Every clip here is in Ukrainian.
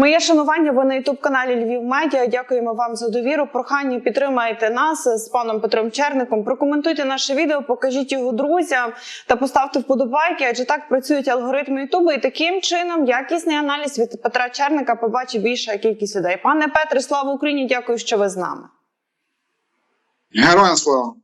Моє шанування. Ви на ютуб каналі Львів Медіа. Дякуємо вам за довіру. Прохання підтримайте нас з паном Петром Черником. Прокоментуйте наше відео, покажіть його друзям та поставте вподобайки. Адже так працюють алгоритми Ютубу. І таким чином якісний аналіз від Петра Черника побачить більша кількість людей. Пане Петре, слава Україні! Дякую, що ви з нами. Героям слава.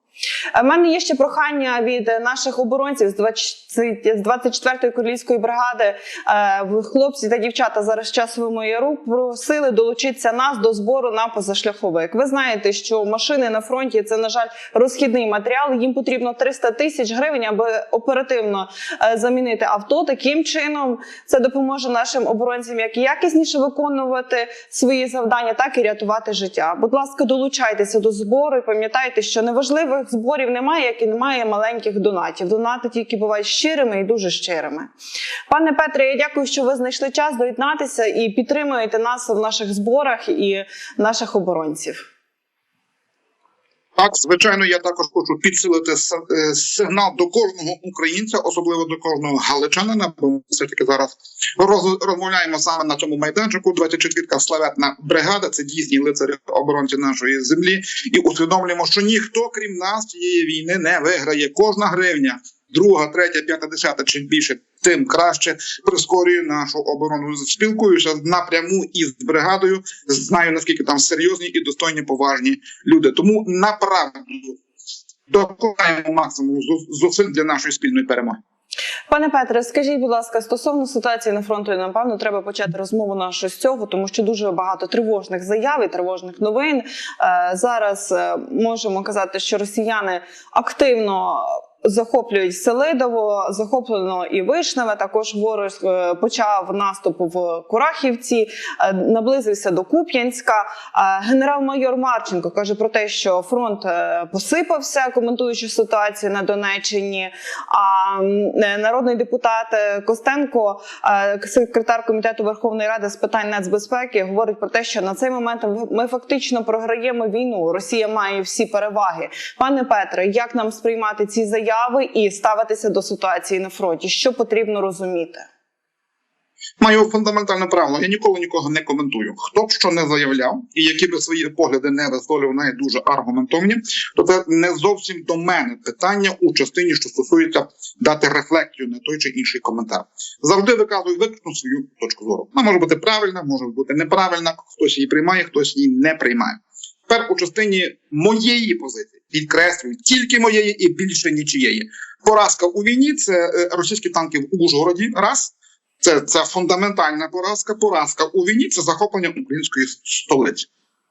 У мене є ще прохання від наших оборонців з 20 з 24-ї королівської бригади. Е, Хлопці та дівчата зараз часовому яру просили долучитися нас до збору на позашляховик. Ви знаєте, що машини на фронті це на жаль розхідний матеріал. Їм потрібно 300 тисяч гривень, аби оперативно е, замінити авто. Таким чином це допоможе нашим оборонцям як якісніше виконувати свої завдання, так і рятувати життя. Будь ласка, долучайтеся до збору і пам'ятайте, що неважливих зборів немає, як і немає маленьких донатів. Донати тільки бувають щирими і дуже щирими. Пане Петре, я дякую, що ви знайшли час доєднатися і підтримуєте нас в наших зборах і наших оборонців. Так, звичайно, я також хочу підсилити е, сигнал до кожного українця, особливо до кожного галичанина. Бо ми все таки зараз розмовляємо саме на цьому майданчику. 24-ка славетна бригада. Це дійсні лицарі оборонці нашої землі. І усвідомлюємо, що ніхто, крім нас, цієї війни не виграє. Кожна гривня, друга, третя, п'ята, десята, чим більше, тим краще прискорює нашу оборону. Спілкуюся напряму із бригадою. Знаю наскільки там серйозні і достойні поважні люди. Тому направду докладаємо максимум зусиль для нашої спільної перемоги. Пане Петре, скажіть, будь ласка, стосовно ситуації на фронту, напевно, треба почати розмову нашу з цього, тому що дуже багато тривожних заяв і тривожних новин. Е, зараз е, можемо казати, що росіяни активно. Захоплюють Селидово, захоплено і Вишневе. Також ворог е, почав наступ в Курахівці, е, наблизився до Куп'янська. Е, Генерал-майор Марченко каже про те, що фронт посипався, коментуючи ситуацію на Донеччині. А народний депутат Костенко, секретар комітету Верховної Ради з питань нацбезпеки, говорить про те, що на цей момент ми фактично програємо війну. Росія має всі переваги. Пане Петре, як нам сприймати ці заяви і ставитися до ситуації на фронті? Що потрібно розуміти? Маю фундаментальне правило. Я ніколи нікого не коментую. Хто б що не заявляв, і які би свої погляди не висловлював, навіть дуже аргументовні, то це не зовсім до мене питання у частині, що стосується дати рефлексію на той чи інший коментар. Завжди виказую виключно свою точку зору. Вона може бути правильна, може бути неправильна. Хтось її приймає, хтось її не приймає. Тепер у частині моєї позиції підкреслюю тільки моєї і більше нічиєї. Поразка у війні це е, російські танки в Ужгороді. Раз. Це, це фундаментальна поразка. Поразка у війні це захоплення української столиці.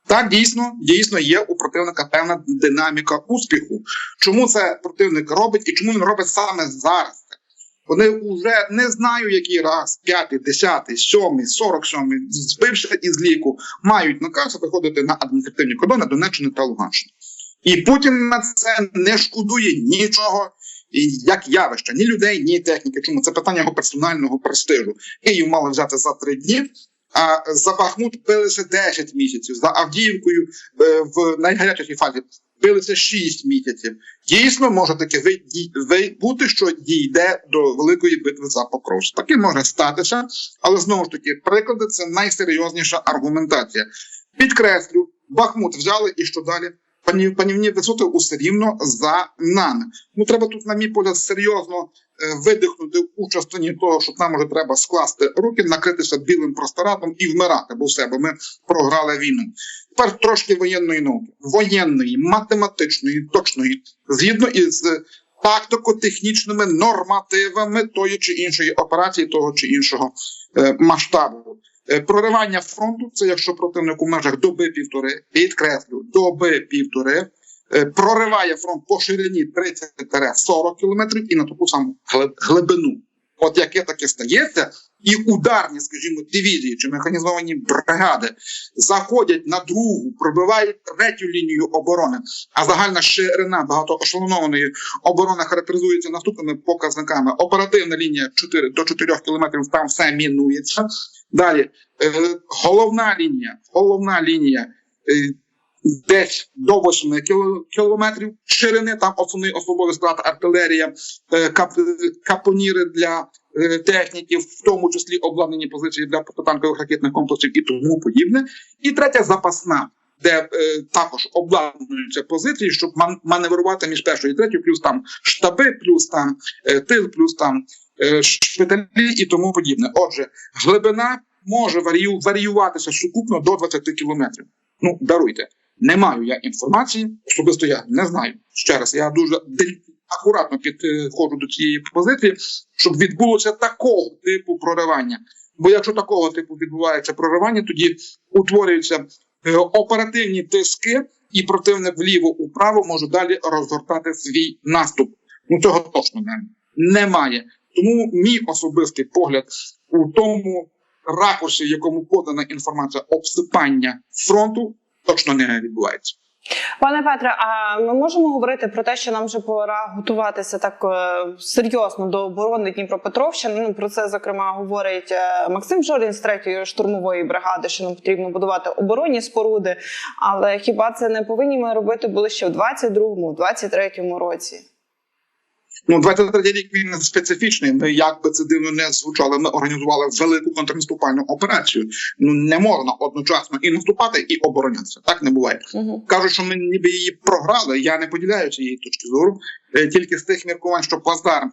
Так, дійсно, дійсно є у противника певна динаміка успіху. Чому це противник робить і чому він робить саме зараз? Вони вже не знаю, який раз, п'ятий, десятий, сьомий, сорок сьомий, збивши із ліку, мають наказ виходити на адміністративні кордони Донеччини та Луганщини. І Путін на це не шкодує нічого, і як явище, ні людей, ні техніки. Чому це питання його персонального престижу? Київ мали взяти за три дні. А за Бахмут билися 10 місяців, за Авдіївкою е, в найгарячішій фазі билися 6 місяців. Дійсно, може таке бути, що дійде до великої битви за Покровськ. Таке може статися, але знову ж таки, приклади це найсерйозніша аргументація. Підкреслю, Бахмут взяли і що далі? Пані панівні висоти усе рівно за нами. Ну треба тут, на мій погляд, серйозно видихнути у частині того, що нам уже треба скласти руки, накритися білим простирадом і вмирати, бо все, бо ми програли війну. Тепер трошки воєнної науки, воєнної, математичної, точної, згідно із тактико-технічними нормативами тої чи іншої операції, того чи іншого е, масштабу. Е, Проривання фронту це якщо противник у межах доби півтори, підкреслю, доби півтори, е, прориває фронт по ширині 30-40 кілометрів і на таку саму глибину. От яке таке стається, і ударні, скажімо, дивізії чи механізовані бригади заходять на другу, пробивають третю лінію оборони, а загальна ширина багатоошелонованої оборона характеризується наступними показниками: оперативна лінія 4 до 4 кілометрів, там все мінується. Далі е, головна лінія, головна лінія. Десь до 8 кіло- кілометрів ширини, там основний особовий склад, артилерія, е, кап, капоніри для е, техніки, в тому числі обладнані позиції для протитанкових ракетних комплексів і тому подібне. І третя запасна, де е, також обладнуються позиції, щоб ман- маневрувати між першою і третьою, плюс там штаби, плюс там е, тил, плюс там е, шпиталі і тому подібне. Отже, глибина може варію, варіюватися сукупно до 20 кілометрів. Ну, даруйте. Не маю я інформації, особисто я не знаю. Ще раз, я дуже акуратно підходжу до цієї позиції, щоб відбулося такого типу проривання. Бо якщо такого типу відбувається проривання, тоді утворюються е, оперативні тиски, і противник вліво-управо може далі розгортати свій наступ. Ну цього точно немає. Тому мій особистий погляд у тому ракурсі, якому подана інформація обсипання фронту, точно не відбувається. Пане Петре, а ми можемо говорити про те, що нам вже пора готуватися так е, серйозно до оборони Дніпропетровщини. Ну про це зокрема говорить е, Максим Жорін з третьої штурмової бригади, що нам потрібно будувати оборонні споруди. Але хіба це не повинні ми робити були ще в 22-му, 23-му році? Ну, 23 рік він специфічний. Ми як би це дивно не звучало. Ми організували велику контрнаступальну операцію. Ну не можна одночасно і наступати, і оборонятися. Так не буває. Угу. Кажуть, що ми ніби її програли. Я не поділяю цієї точки зору. Е, Тільки з тих міркувань, що плацдарм,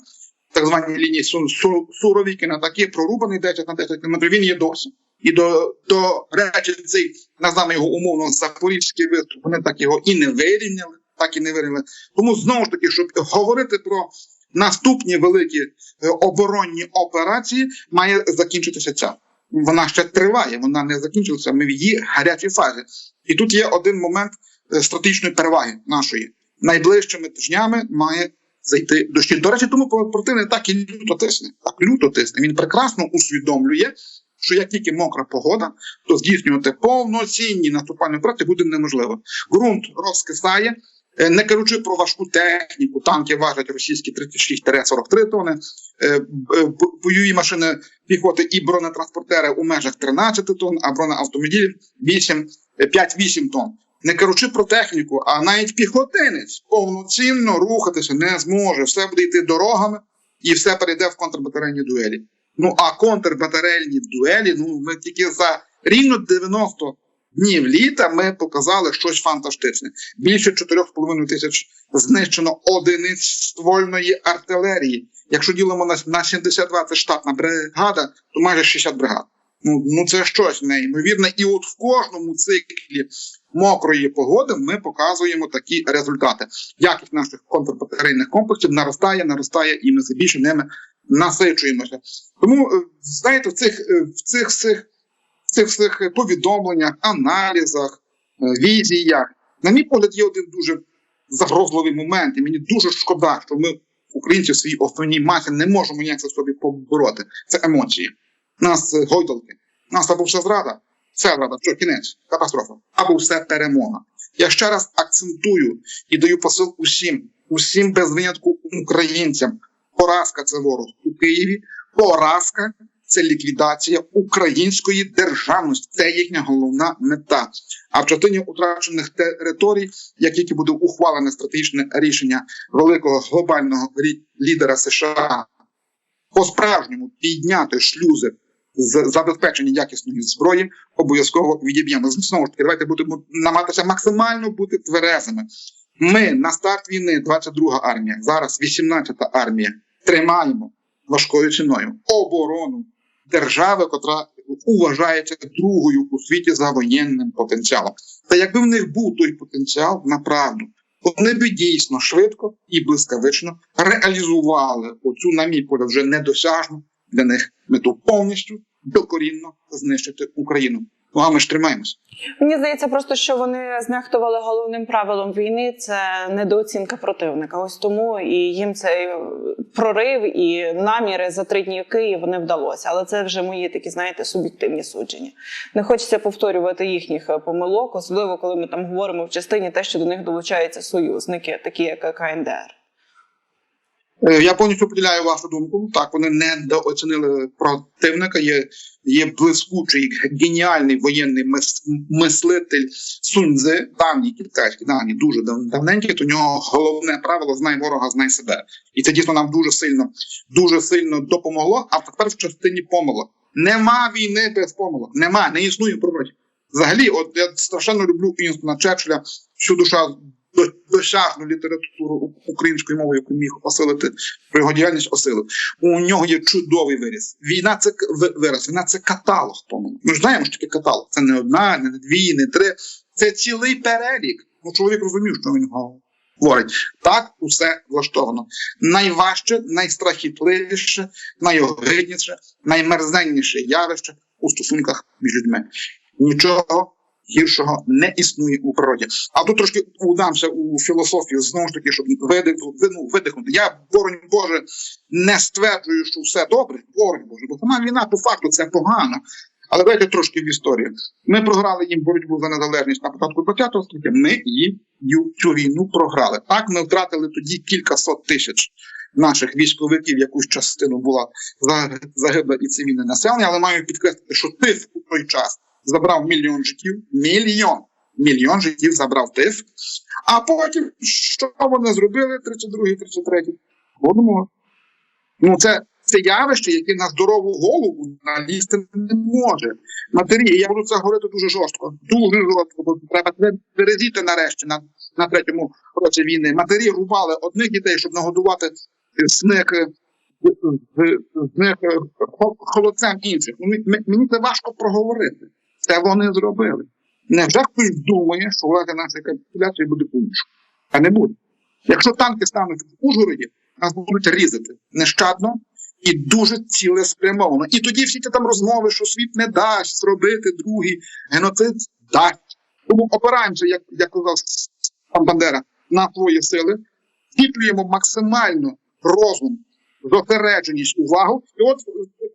так звані лінії Су- Су- Суровікіна, такі прорубаний 10 на 10 кілометрів. Він є досі. І до, до речі, цей назваємо його умовно запорізький виступ. Вони так його і не вирівняли, так і не вирівняли. Тому знову ж таки, щоб говорити про наступні великі е, оборонні операції, має закінчитися ця. Вона ще триває, вона не закінчилася. Ми в її гарячій фазі. І тут є один момент е, стратегічної переваги нашої. Найближчими тижнями має зайти дощі. До речі, тому противник так і люто тисне. Так люто тисне. Він прекрасно усвідомлює, що як тільки мокра погода, то здійснювати повноцінні наступальні операції буде неможливо. Ґрунт розкисає. Е, Не кажучи про важку техніку, танки важать російські 36-43 тони, е, б- бойові машини піхоти і бронетранспортери у межах 13 тонн, а бронеавтомобілі 8, е, 5-8 тонн. Не кажучи про техніку, а навіть піхотинець повноцінно рухатися не зможе. Все буде йти дорогами і все перейде в контрбатарейні дуелі. Ну а контрбатарейні дуелі, ну ми тільки за рівно 90 днів літа ми показали щось фантастичне. Більше 4,5 тисяч знищено одиниць ствольної артилерії. Якщо ділимо на, на 72, це штатна бригада, то майже 60 бригад. Ну, ну це щось неймовірне. І от в кожному циклі мокрої погоди ми показуємо такі результати. Якість наших контрбатарейних комплексів наростає, наростає, і ми все більше ними насичуємося. Тому е, знаєте, в цих е, в цих в цих всіх повідомленнях, аналізах, е, візіях, на мій погляд, є один дуже загрозливий момент, і мені дуже шкода, що ми, українці, в своїй основній масі не можемо ніяк це собі побороти. Це емоції. Нас е, гойдалки. Нас або все зрада, все зрада, все, кінець, катастрофа, або все перемога. Я ще раз акцентую і даю посил усім, усім без винятку українцям. Поразка це ворог у Києві, поразка це ліквідація української державності. Це їхня головна мета. А в частині утрачених територій, як тільки буде ухвалене стратегічне рішення великого глобального лідера США по справжньому підняти шлюзи з забезпечення якісної зброї, обов'язково відіб'ємо. Знову ж таки, давайте будемо намагатися максимально бути тверезими. Ми на старт війни, 22 армія, зараз 18-та армія, тримаємо важкою ціною оборону держави, котра уважається другою у світі за воєнним потенціалом. Та якби в них був той потенціал, направду, вони би дійсно швидко і блискавично реалізували оцю, на мій погляд, вже недосяжну для них мету повністю докорінно знищити Україну. Ну ми ж тримаємося. Мені здається, просто що вони знехтували головним правилом війни це недооцінка противника. Ось тому і їм цей прорив і наміри за три дні в Київ не вдалося. Але це вже мої такі, знаєте, суб'єктивні судження. Не хочеться повторювати їхніх е, помилок, особливо коли ми там говоримо в частині те, що до них долучаються союзники, такі як КНДР. Е, Я повністю поділяю вашу думку. Так, вони недооцінили противника. Є, є блискучий, геніальний воєнний мис, мислитель Суньцзи, давній китайський, давній, дуже дав- давненький. То нього головне правило знай ворога, знай себе. І це дійсно нам дуже сильно, дуже сильно допомогло. А тепер в частині помилок. Нема війни без помилок. Нема, не існує природі. Взагалі, от я страшенно люблю Інстона Черчилля, всю душа до- досягну літературу українською мовою, яку міг осилити про його діяльність осилив. У нього є чудовий виріс. Війна це вираз, війна це каталог. Тому ми ж знаємо, що таке каталог. Це не одна, не дві, не три. Це цілий перелік. Ну, чоловік розумів, що він говорить. Так усе влаштовано. Найважче, найстрахітливіше, найогидніше, наймерзенніше явище у стосунках між людьми. Нічого гіршого не існує у природі. А тут трошки удамся у філософію знову ж таки, щоб видих, ну, видихнути. Я боронь Боже не стверджую, що все добре, боронь Боже, бо сама війна по факту це погано. Але давайте трошки в історію. Ми програли їм боротьбу за незалежність на початку 20 століття. Ми їм цю війну програли. Так, ми втратили тоді кілька сот тисяч наших військовиків, якусь частину була за- загибле і цивільне населення, але маю підкреслити, що тиф у той час забрав мільйон життів. Мільйон. Мільйон життів забрав тиф. А потім, що вони зробили 32-й, 33-й? Голодомор. Ну, це, це явище, яке на здорову голову налізти не може. Матері, я буду це говорити дуже жорстко. Дуже жорстко, бо треба перезіти нарешті на, на третьому році війни. Матері рубали одних дітей, щоб нагодувати з них, е, з- них е, холодцем інших. Ну, мі- мі- Мені це важко проговорити. Це вони зробили. Невже хтось думає, що влада нашої капітуляції буде по-іншому? А не буде. Якщо танки стануть в Ужгороді, нас будуть різати нещадно і дуже цілеспрямовано. І тоді всі ті там розмови, що світ не дасть зробити другий геноцид, дасть. Тому опираємося, як, як казав пан Бандера, на свої сили, втіплюємо максимально розум, зосередженість, увагу. І от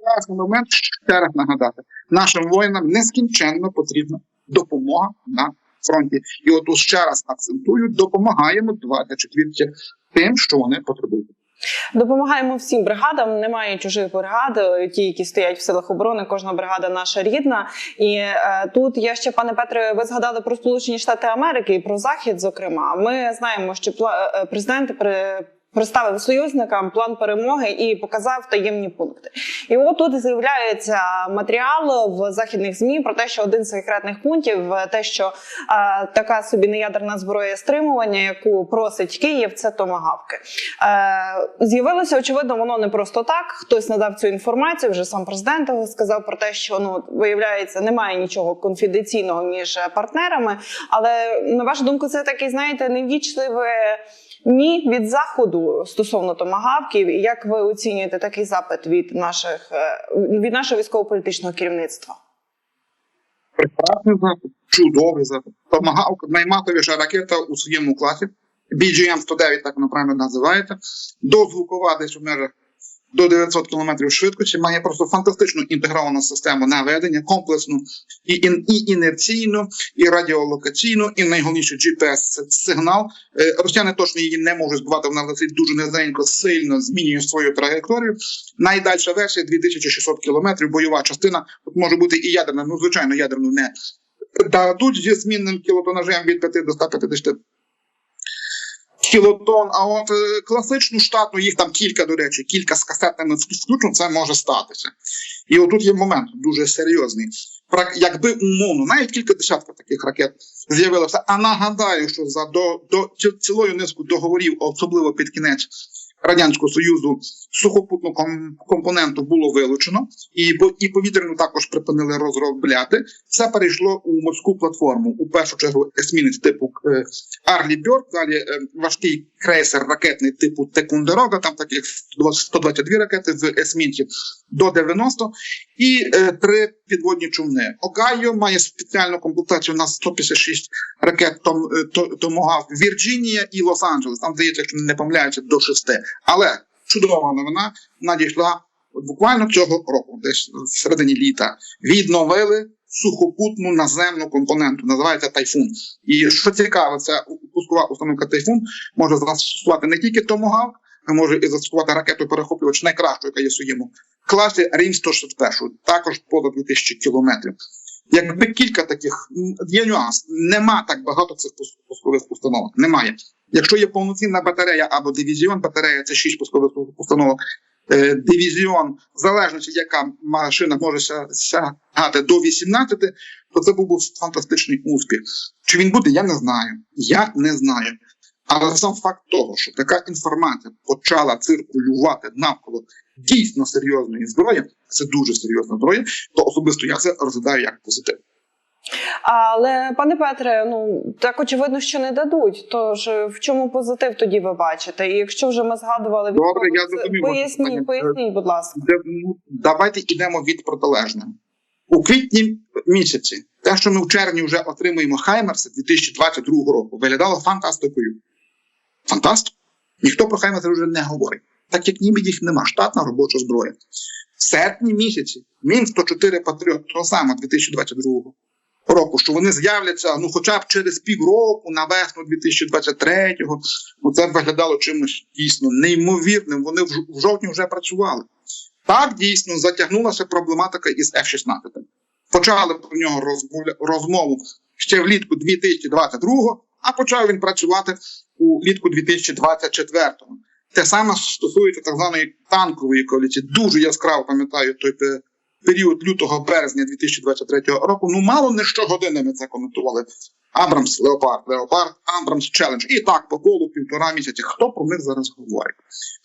прекрасний момент ще раз нагадати: нашим воїнам нескінченно потрібна допомога на фронті. І от ще раз акцентую: допомагаємо 24 тим, що вони потребують. Допомагаємо всім бригадам. Немає чужих бригад. Ті, які стоять в силах оборони, кожна бригада наша рідна. І е, тут я ще, пане Петре, ви згадали про Сполучені Штати Америки і про Захід. Зокрема, ми знаємо, що е, президент. Представив союзникам план перемоги і показав таємні пункти. І от тут з'являється матеріал в західних змі про те, що один з секретних пунктів, е, те, що е, така собі неядерна зброя стримування, яку просить Київ, це томагавки. Е, з'явилося очевидно, воно не просто так. Хтось надав цю інформацію. Вже сам президент сказав про те, що ну виявляється, немає нічого конфіденційного між партнерами. Але на вашу думку, це такий, знаєте, невічливе ні від заходу стосовно томагавків. Як ви оцінюєте такий запит від наших е, від нашого військово-політичного керівництва? Прекрасний запит, чудовий запит. Томагавка найматовіша ракета у своєму класі. BGM-109, так вона правильно називається. Дозвукова десь у межах до 900 км швидкості, має просто фантастичну інтегровану систему наведення, комплексну і, і інерційну, і радіолокаційну, і найголовніше GPS-сигнал. Е, Росіяни точно її не можуть збивати, вона летить дуже низенько, сильно змінює свою траєкторію. Найдальша версія 2600 км, бойова частина. Тут може бути і ядерна, ну звичайно, ядерну не дадуть зі змінним кілотонажем від 5 до 150 кілотон. А от е, класичну штатну, їх там кілька, до речі, кілька з касетними включно, це може статися. І отут є момент дуже серйозний. Якби умовно, навіть кілька десятків таких ракет з'явилося. А нагадаю, що за до, до ці- цілою низку договорів, особливо під кінець Радянського Союзу, сухопутну компоненту було вилучено, і, бо- і повітряну також припинили розробляти. Це перейшло у морську платформу. У першу чергу есмінець типу е, Арлі Бьорк, далі е, важкий крейсер ракетний типу Текундерога, там таких 122 ракети в есмінці до 90, і е, три підводні човни. Огайо має спеціальну комплектацію на 156 ракет том, е, Томогав, Вірджинія і Лос-Анджелес. Там здається, якщо не помиляюся, до шести. Але чудова новина надійшла буквально цього року, десь в середині літа. Відновили сухопутну наземну компоненту, називається тайфун. І що цікаво, це пускова установка тайфун може застосувати не тільки томогав, може і застосувати ракету перехоплювач найкращу, яка є в своєму класі, Рім 161, також поза 2000 кілометрів. Якби кілька таких є нюанс, нема так багато цих пус- пускових установок. Немає. Якщо є повноцінна батарея або дивізіон, батарея це 6 пускових установок. е, Дивізіон, залежності, яка машина може ся- сягати до 18, то це був фантастичний успіх. Чи він буде, я не знаю. Я не знаю. Але сам факт того, що така інформація почала циркулювати навколо дійсно серйозної зброї, це дуже серйозна зброя, то особисто я це розглядаю як позитив. Але пане Петре, ну так очевидно, що не дадуть. Тож е, в чому позитив тоді ви бачите? І якщо вже ми згадували Добре, я зрозумів поясніть, поясніть, будь ласка. Ну, давайте йдемо від протилежного. У квітні місяці, те, що ми в червні вже отримуємо Хаймерси 2022 року, виглядало фантастикою. Фантаст? Ніхто про Хаймерси вже не говорить. Так як ніби їх нема, штатна робоча зброя. В серпні місяці Мін 104 Патріот, того саме 2022 року, що вони з'являться ну, хоча б через півроку на весну 2023-го. Ну, це виглядало чимось дійсно неймовірним. Вони в, жовтні вже працювали. Так дійсно затягнулася проблематика із F-16. Почали про нього розмову ще влітку 2022-го, а почав він працювати у влітку 2024-го. Те саме стосується так званої танкової коаліції. Дуже яскраво пам'ятаю той період лютого березня 2023 року. Ну мало не щогодини ми це коментували. Абрамс, Леопард, Леопард, Абрамс, Челендж. І так по колу півтора місяці. Хто про них зараз говорить?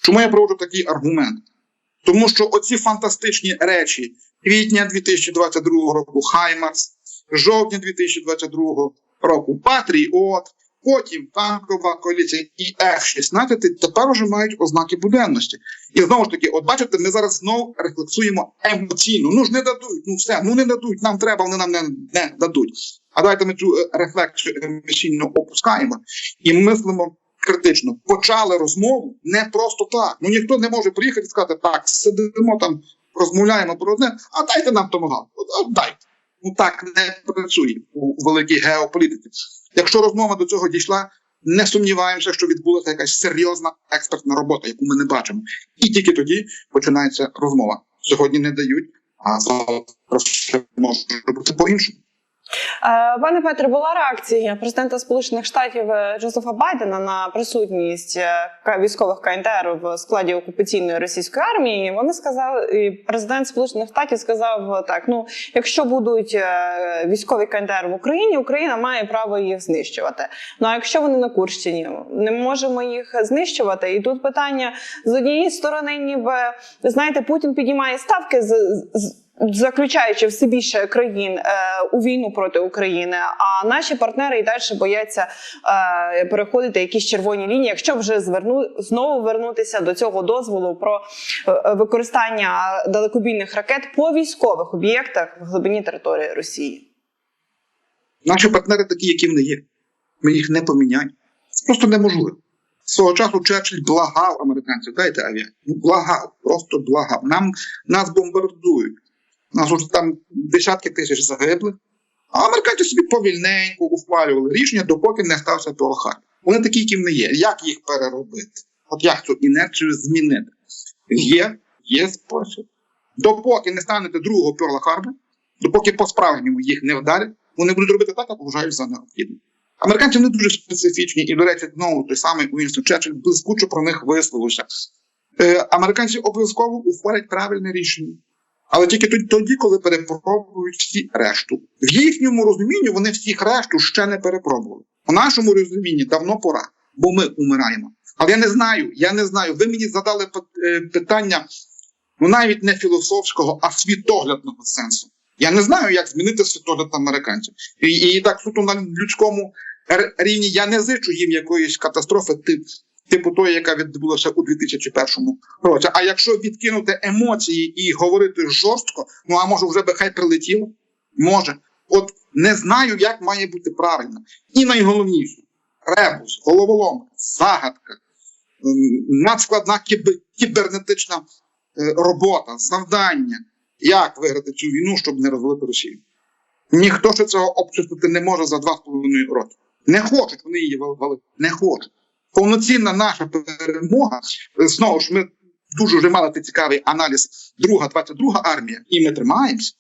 Чому я проводжу такий аргумент? Тому що оці фантастичні речі квітня 2022 року Хаймарс, жовтня 2022 року Патріот, потім танкова коаліція і F-16 тепер вже мають ознаки буденності. І знову ж таки, от бачите, ми зараз знову рефлексуємо емоційно. Ну ж не дадуть, ну все, ну не дадуть, нам треба, вони нам не, не дадуть. А давайте ми цю е, рефлексію емоційно опускаємо і мислимо критично. Почали розмову не просто так. Ну ніхто не може приїхати і сказати, так, сидимо там, розмовляємо про одне, а дайте нам от дайте. Ну так не працює у великій геополітиці. Якщо розмова до цього дійшла, не сумніваємося, що відбулася якась серйозна експертна робота, яку ми не бачимо. І тільки тоді починається розмова. Сьогодні не дають, а завтра все може бути по-іншому. Е, Пане Петре, була реакція президента Сполучених Штатів е, Джозефа Байдена на присутність е, військових КНДР в складі окупаційної російської армії. Вони сказали, і президент Сполучених Штатів сказав е, так: ну якщо будуть е, військові КНДР в Україні, Україна має право їх знищувати. Ну а якщо вони на Курщині, не можемо їх знищувати. І тут питання з однієї сторони, ніби знаєте, Путін підіймає ставки з. Заключаючи все більше країн е, у війну проти України, а наші партнери і далі бояться е, переходити якісь червоні лінії, якщо вже зверну знову вернутися до цього дозволу про е, використання далекобійних ракет по військових об'єктах в глибині території Росії. Наші партнери такі, які вони є. Ми їх не поміняємо. Це просто неможливо. Свого часу Черчилль благав американців, дайте авіацію. Ну, благав, просто благав. Нам нас бомбардують. Нас вже там десятки тисяч загиблих. А американці собі повільненько ухвалювали рішення, допоки не стався Перл-Харбор. Вони такі, які вони є. Як їх переробити? От як цю інерцію змінити? Є, є спосіб. Допоки не станете другого Перла Харбора, допоки по-справжньому їх не вдарять, вони будуть робити так, як вважають за необхідне. Американці не дуже специфічні, і, до речі, знову той самий Уінстон Черчилль блискуче про них висловився. Е, американці обов'язково ухвалять правильне рішення. Але тільки тоді- коли перепробують всі решту. В їхньому розумінні вони всіх решту ще не перепробували. У нашому розумінні давно пора, бо ми умираємо. Але я не знаю, я не знаю. Ви мені задали е, питання ну навіть не філософського, а світоглядного сенсу. Я не знаю, як змінити світогляд американців. І, і так суто на людському рівні я не зичу їм якоїсь катастрофи, тип, типу тої, яка відбулася у 2001 році. А якщо відкинути емоції і говорити жорстко, ну а може вже би хай прилетіло? Може. От не знаю, як має бути правильно. І найголовніше ребус, головоломка, загадка, надскладна кіб- кібернетична е, робота, завдання, як виграти цю війну, щоб не розвалити Росію. Ніхто ще цього обчистити не може за два з половиною роки. Не хочуть вони її валити. Не хочуть. Повноцінна наша перемога. Знову ж ми дуже вже мали цікавий аналіз. Друга, 22 армія, і ми тримаємося.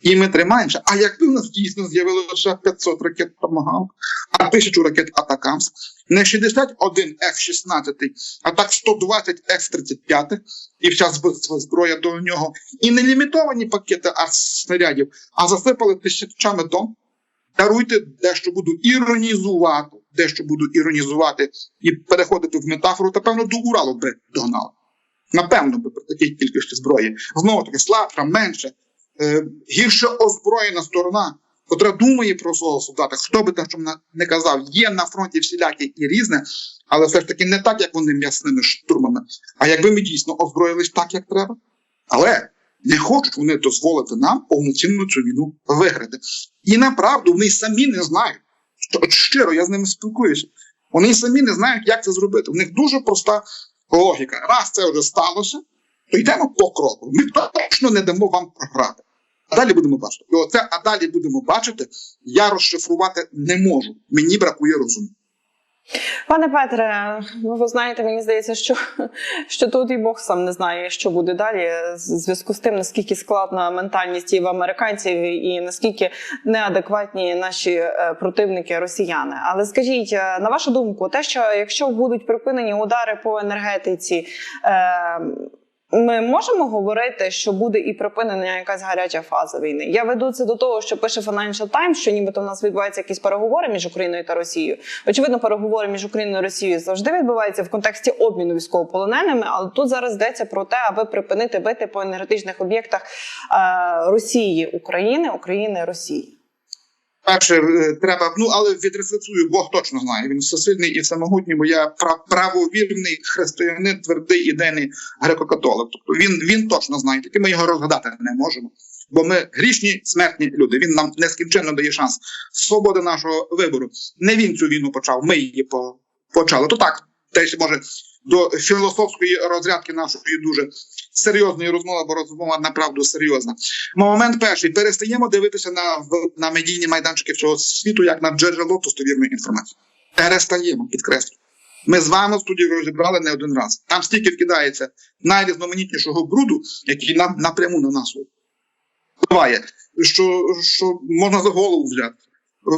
І ми тримаємося. А якби в нас дійсно з'явилося 500 ракет Томагавк, а тисячу ракет Атакамс, не 61 F-16, а так 120 F-35 і вся зб- зброя до нього, і не лімітовані пакети снарядів, а засипали тисячами тонн. Даруйте, дещо буду іронізувати, дещо буду іронізувати і переходити в метафору, та певно до Уралу би догнали. Напевно, би при такій кількості зброї. Знову таки слабша, менше, е, гірше озброєна сторона, котра думає про свого солдата. Хто би там що не казав, є на фронті всілякі і різне, але все ж таки не так, як вони м'ясними штурмами, а якби ми дійсно озброїлись так, як треба. Але не хочуть вони дозволити нам повноцінну цю війну виграти. І направду вони самі не знають. Щиро, я з ними спілкуюся. Вони самі не знають, як це зробити. У них дуже проста логіка. Раз це вже сталося, то йдемо по кроку. Ми точно не дамо вам програти. А далі будемо бачити. І оце, а далі будемо бачити, я розшифрувати не можу. Мені бракує розуму. Пане Петре, ну, ви знаєте, мені здається, що, що тут і Бог сам не знає, що буде далі, в зв'язку з тим, наскільки складна ментальність і в американців, і наскільки неадекватні наші е, противники росіяни. Але скажіть, е, на вашу думку, те, що якщо будуть припинені удари по енергетиці, е, ми можемо говорити, що буде і припинена якась гаряча фаза війни. Я веду це до того, що пише Financial Times, що нібито в нас відбуваються якісь переговори між Україною та Росією. Очевидно, переговори між Україною і Росією завжди відбуваються в контексті обміну військовополоненими, але тут зараз йдеться про те, аби припинити бити по енергетичних об'єктах е, Росії, України, України, Росії. Перше, е, треба, ну але відрефлексую, Бог точно знає. Він всесильний і всемогутній, бо я пра- правовірний християнин, твердий ідейний греко-католик. Тобто він, він точно знає, тільки ми його розгадати не можемо. Бо ми грішні, смертні люди. Він нам нескінченно дає шанс свободи нашого вибору. Не він цю війну почав, ми її по- почали. То так, десь може до філософської розрядки нашої дуже серйозної розмови, бо розмова направду серйозна. Момент перший перестаємо дивитися на на медійні майданчики всього світу як на джерело достовірної інформації. Перестаємо, підкреслю. Ми з вами в студії розібрали не один раз. Там стільки вкидається найрізноманітнішого бруду, який нам напряму на нас впливає, що, що можна за голову взяти.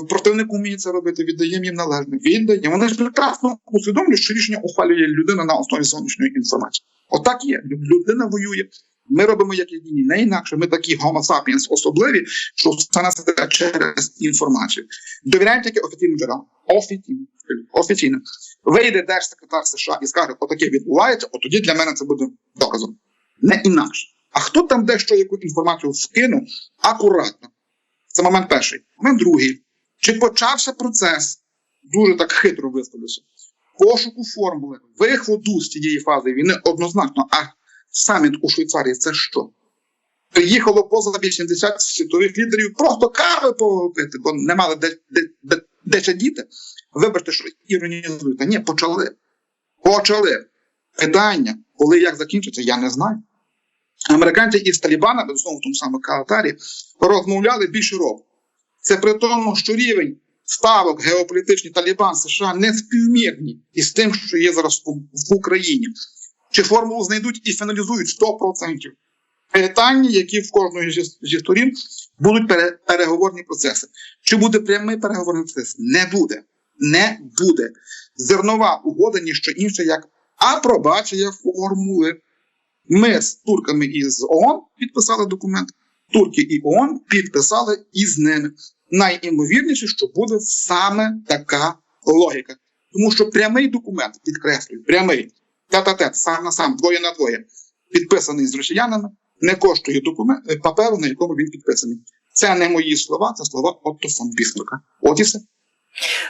Противник вміє це робити, віддаємо їм належне. Віддаємо. Вони ж прекрасно усвідомлюють, що рішення ухвалює людина на основі зовнішньої інформації. Отак є. Людина воює. Ми робимо як єдині, не інакше. Ми такі homo sapiens особливі, що все нас через інформацію. Довіряємо тільки офіційним джерелам. Офіційно. Офіційно. Вийде держсекретар США і скаже, отаке відбувається, от тоді для мене це буде доказом. Не інакше. А хто там дещо яку інформацію вкинув акуратно? Це момент перший. Момент другий. Чи почався процес, дуже так хитро виставлюся, пошуку формули, виходу з цієї фази війни однозначно, а саміт у Швейцарії це що? Приїхало поза 80 світових лідерів просто кави попити, бо не мали де, де, де, де сидіти. Вибачте, що іронізуєте. Ні, почали. Почали. Питання, коли як закінчиться, я не знаю. Американці із Талібанами, знову в тому самому Катарі, розмовляли більше року. Це при тому, що рівень ставок геополітичний Талібан США не співмірні із тим, що є зараз в Україні. Чи формулу знайдуть і фіналізують 100%. Питання, які в кожної зі, сторін будуть пере, переговорні процеси. Чи буде прямий переговорний процес? Не буде. Не буде. Зернова угода ніщо інше, як апробація формули. Ми з турками із ООН підписали документ. Турки і ООН підписали із ними. Найімовірніше, що буде саме така логіка. Тому що прямий документ, підкреслюю, прямий, тет-а-тет, сам на сам, двоє на двоє, підписаний з росіянами, не коштує документ, е, паперу, на якому він підписаний. Це не мої слова, це слова Отто фон Бісника. От і все.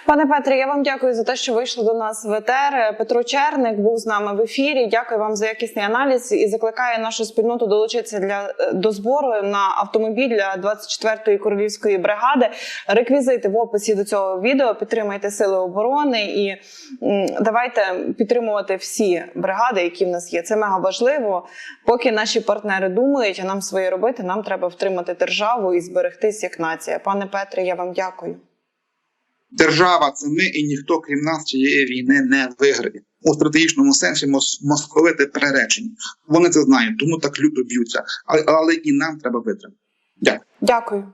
Пане Петре, я вам дякую за те, що вийшли до нас в ЕТР. Петро Черник був з нами в ефірі. Дякую вам за якісний аналіз і закликаю нашу спільноту долучитися для до збору на автомобіль для 24-ї королівської бригади. Реквізити в описі до цього відео. Підтримайте сили оборони і давайте підтримувати всі бригади, які в нас є. Це мега важливо. Поки наші партнери думають, а нам своє робити, нам треба втримати державу і зберегтись як нація. Пане Петре, я вам дякую. Держава це ми, і ніхто крім нас цієї війни не виграє. У стратегічному сенсі мос- московити приречені. Вони це знають, тому так люто б'ються. Але, але і нам треба витримати. Дякую. Дякую.